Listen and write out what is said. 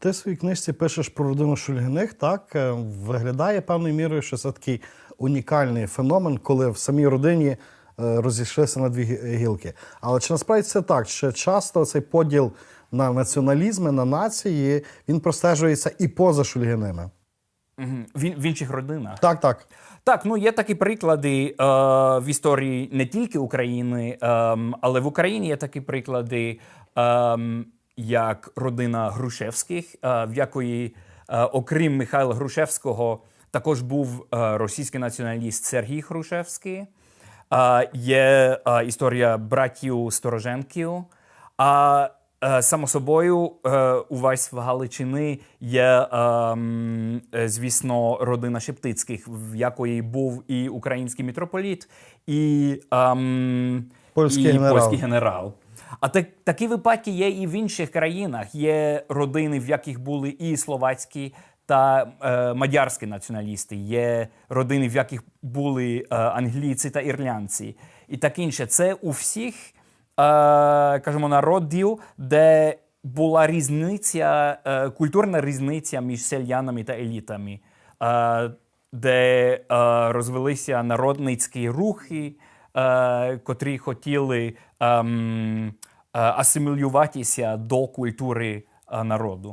Ти в своїй книжці пишеш про родину Шульгиних, так Е, виглядає певною мірою, що це такий унікальний феномен, коли в самій родині е, розійшлися на дві гілки. Але чи насправді це так? Чи часто цей поділ на націоналізми, на нації, він простежується і поза Шульгиними? Мгм. В, інших родинах. Так, так. Так, ну є такі приклади е, в історії не тільки України, ем, але в Україні є такі приклади, ем, як родина Грушевських, е, в якої, е, окрім Михайла Грушевського, також був е, російський націоналіст Сергій Грушевський. Є історія братів Стороженків. А само собою, у Вайс Галичини є, ем, звісно, родина Шептицьких, в якої був і український митрополіт, і, ем, і польський генерал. А так, такі випадки є і в інших країнах. Є родини, в яких були і словацькі та е, мадярські націоналісти, є родини, в яких були е, англійці та ірлянці, і так інше. Це у всіх, е, кажемо, народів, де була різниця, е, культурна різниця між селянами та елітами, е, де е, розвелися народницькі рухи, е, котрі хотіли ем, е, асимілюватися до культури е, народу.